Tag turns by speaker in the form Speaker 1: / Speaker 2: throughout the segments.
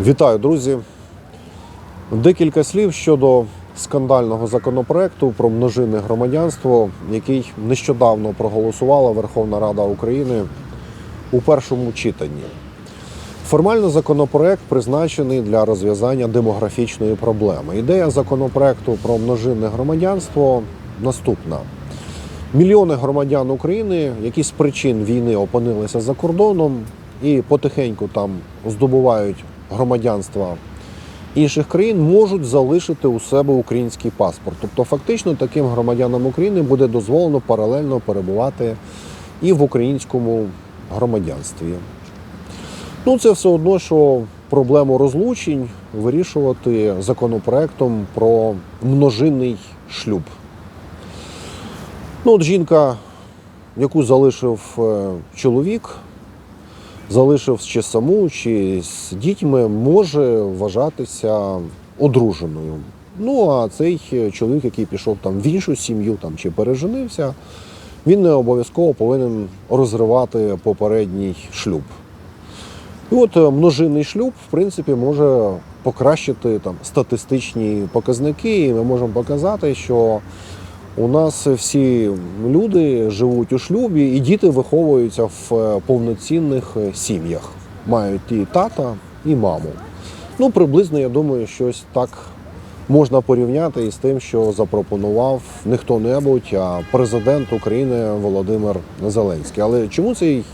Speaker 1: Вітаю, друзі. Декілька слів щодо скандального законопроекту про множинне громадянство, який нещодавно проголосувала Верховна Рада України у першому читанні. Формально законопроект призначений для розв'язання демографічної проблеми. Ідея законопроекту про множинне громадянство наступна. Мільйони громадян України, які з причин війни опинилися за кордоном і потихеньку там здобувають громадянства інших країн, можуть залишити у себе український паспорт. Тобто, фактично, таким громадянам України буде дозволено паралельно перебувати і в українському громадянстві. Ну, це все одно, що проблему розлучень вирішувати законопроектом про множинний шлюб. Ну, от жінка, яку залишив е, чоловік, залишив чи саму, чи з дітьми, може вважатися одруженою. Ну а цей чоловік, який пішов там в іншу сім'ю там, чи переженився, він не обов'язково повинен розривати попередній шлюб. І от е, множинний шлюб, в принципі, може покращити там статистичні показники, і ми можемо показати, що у нас всі люди живуть у шлюбі, і діти виховуються в е, повноцінних е, сім'ях. Мають і тата, і маму. Ну, приблизно, я думаю, щось так можна порівняти із тим, що запропонував не хто-небудь, а президент України Володимир Зеленський. Але чому цей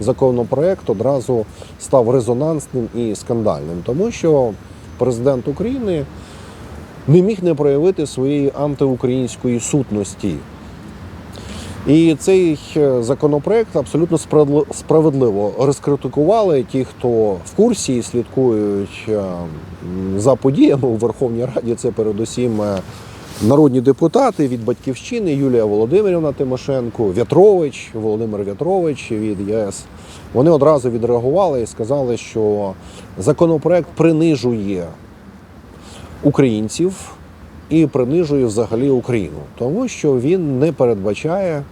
Speaker 1: законопроект одразу став резонансним і скандальним? Тому що президент України не міг не проявити своєї антиукраїнської сутності. І цей е, законопроект абсолютно справедливо розкритикували ті, хто в курсі і слідкують е, за подіями у Верховній Раді. Це передусім е, народні депутати від Батьківщини Юлія Володимирівна Тимошенко, В'ятрович, Володимир В'ятрович від ЄС. Вони одразу відреагували і сказали, що законопроект принижує українців і принижує взагалі Україну, тому що він не передбачає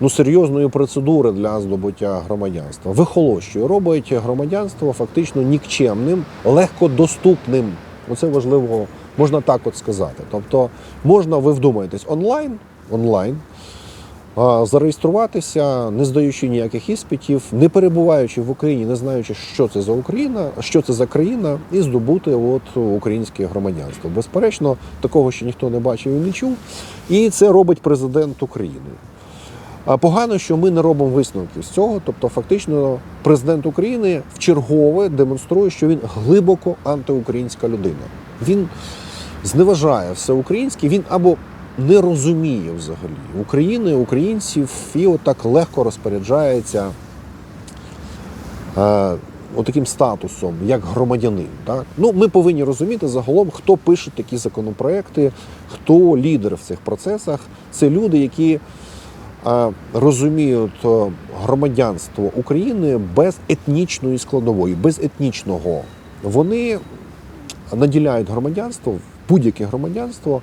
Speaker 1: ну, серйозної процедури для здобуття громадянства. Вихолощує, робить громадянство фактично нікчемним, легкодоступним. Оце важливо, можна так от сказати. Тобто, можна, ви вдумаєтесь, онлайн, онлайн зареєструватися, не здаючи ніяких іспитів, не перебуваючи в Україні, не знаючи, що це за Україна, що це за країна, і здобути от українське громадянство. Безперечно, такого ще ніхто не бачив і не чув. І це робить президент України. Погано, що ми не робимо висновків з цього. Тобто, фактично, президент України вчергове демонструє, що він глибоко антиукраїнська людина. Він зневажає все українське, він або не розуміє взагалі України, українців і отак легко розпоряджається е, отаким статусом, як громадянин. Так? Ну, ми повинні розуміти загалом, хто пише такі законопроекти, хто лідер в цих процесах. Це люди, які е, розуміють е, громадянство України без етнічної складової, без етнічного. Вони наділяють громадянство, будь-яке громадянство,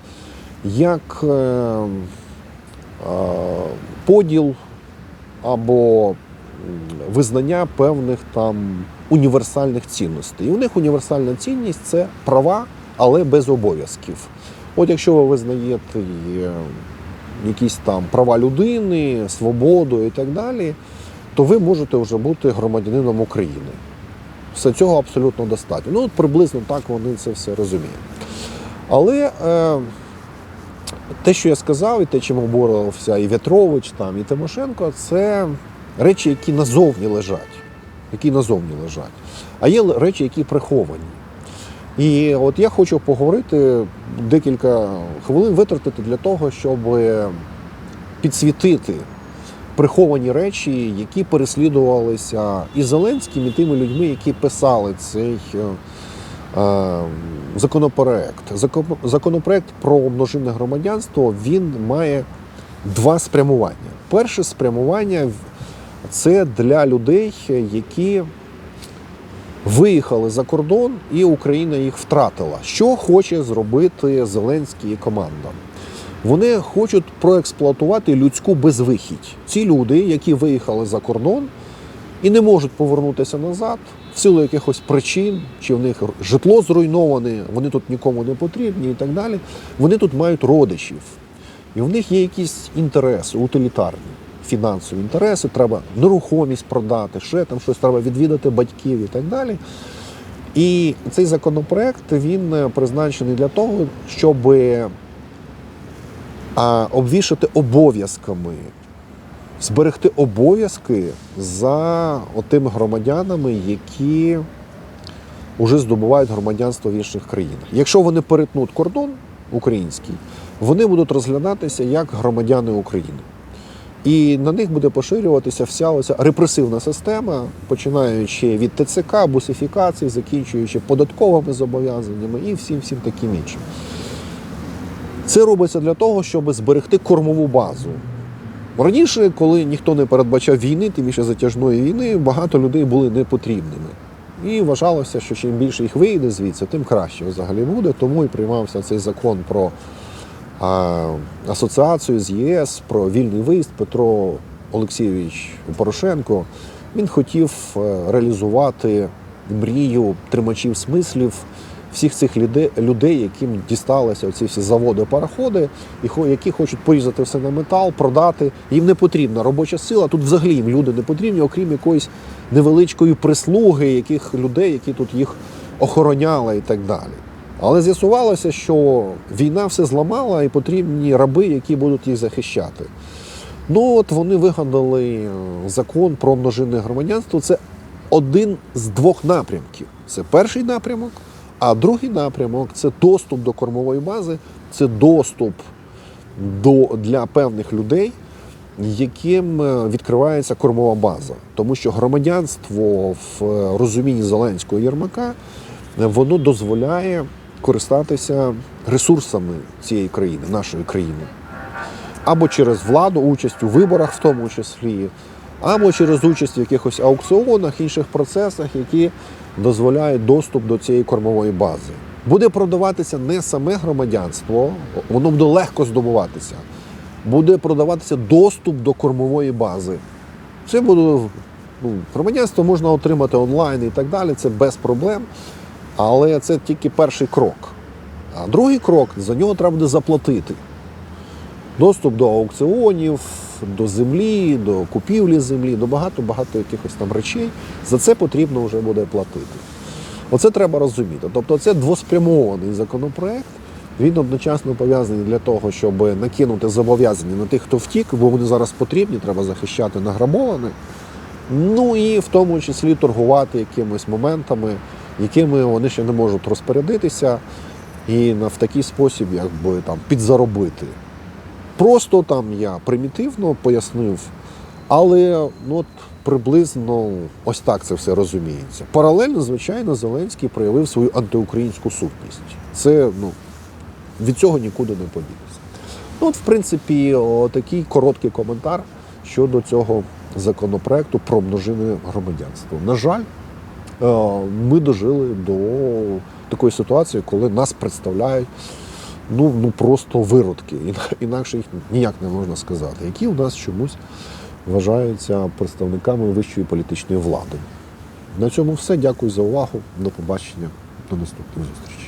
Speaker 1: як е, поділ або визнання певних там універсальних цінностей. І у них універсальна цінність це права, але без обов'язків. От якщо ви визнаєте е, якісь там права людини, свободу і так далі, то ви можете вже бути громадянином України. Все цього абсолютно достатньо. Ну, от приблизно так вони це все розуміють. Але е, те, що я сказав, і те, чим оборився і В'ятрович, там, і Тимошенко, це речі, які назовні лежать. Які назовні лежать. А є речі, які приховані. І от я хочу поговорити декілька хвилин витратити для того, щоб підсвітити приховані речі, які переслідувалися і Зеленським, і тими людьми, які писали цей е, законопроект. Зако- Законопроект про множинне громадянство він має два спрямування. Перше спрямування це для людей, які виїхали за кордон, і Україна їх втратила. Що хоче зробити Зеленський і команда? Вони хочуть проексплуатувати людську безвихідь. Ці люди, які виїхали за кордон і не можуть повернутися назад, в силу якихось причин, чи в них житло зруйноване, вони тут нікому не потрібні і так далі. Вони тут мають родичів. І в них є якісь інтереси, утилітарні, фінансові інтереси, треба нерухомість продати, ще там щось треба відвідати батьків і так далі. І цей законопроект він е, призначений для того, щоб обвішати обов'язками, зберегти обов'язки за тими громадянами, які вже здобувають громадянство в інших країнах. Якщо вони перетнуть кордон український, вони будуть розглядатися як громадяни України. І на них буде поширюватися вся оця репресивна система, починаючи від ТЦК, бусифікації, закінчуючи податковими зобов'язаннями і всім всім таким іншим. Це робиться для того, щоб зберегти кормову базу. Раніше, коли ніхто не передбачав війни, тим більше затяжної війни, багато людей були непотрібними. І вважалося, що чим більше їх вийде звідси, тим краще взагалі буде. Тому і приймався цей закон про а, асоціацію з ЄС, про вільний виїзд Петро Олексійович Порошенко. Він хотів е, реалізувати мрію тримачів смислів всіх цих людей, яким дісталися ці всі заводи, пароходи, і які хочуть порізати все на метал, продати. Їм не потрібна робоча сила. Тут взагалі їм люди не потрібні, окрім якоїсь невеличкої прислуги, яких людей, які тут їх охороняли і так далі. Але з'ясувалося, що війна все зламала і потрібні раби, які будуть їх захищати. Ну от вони вигадали закон про множинне громадянство. Це один з двох напрямків. Це перший напрямок, а другий напрямок це доступ до кормової бази, це доступ до, для певних людей, яким е, відкривається кормова база. Тому що громадянство в е, розумінні Зеленського Єрмака е, воно дозволяє користатися ресурсами цієї країни, нашої країни або через владу, участь у виборах, в тому числі, або через участь в якихось аукціонах, інших процесах, які дозволяють доступ до цієї кормової бази. Буде продаватися не саме громадянство, воно буде легко здобуватися. Буде продаватися доступ до кормової бази. Це буде ну, громадянство можна отримати онлайн і так далі, це без проблем. Але це тільки перший крок. А другий крок за нього треба буде заплатити доступ до аукціонів, до землі, до купівлі землі, до багато-багато якихось там речей. За це потрібно вже буде платити. Оце треба розуміти. Тобто це двоспрямований законопроект. Він одночасно пов'язаний для того, щоб накинути зобов'язання на тих, хто втік, бо вони зараз потрібні, треба захищати награбоване. Ну і в тому числі торгувати якимись моментами, якими вони ще не можуть розпорядитися, і в такий спосіб якби там підзаробити. Просто там я примітивно пояснив, але ну, от приблизно ось так це все розуміється. Паралельно, звичайно, Зеленський проявив свою антиукраїнську сутність. Це ну, від цього нікуди не поділися. Ну, от, в принципі, такий короткий коментар щодо цього законопроекту про множинне громадянство. На жаль, е, ми дожили до такої ситуації, коли нас представляють ну, ну просто виродки, інакше їх ніяк не можна сказати, які у нас чомусь вважаються представниками вищої політичної влади. На цьому все. Дякую за увагу. До побачення. До наступної зустрічі.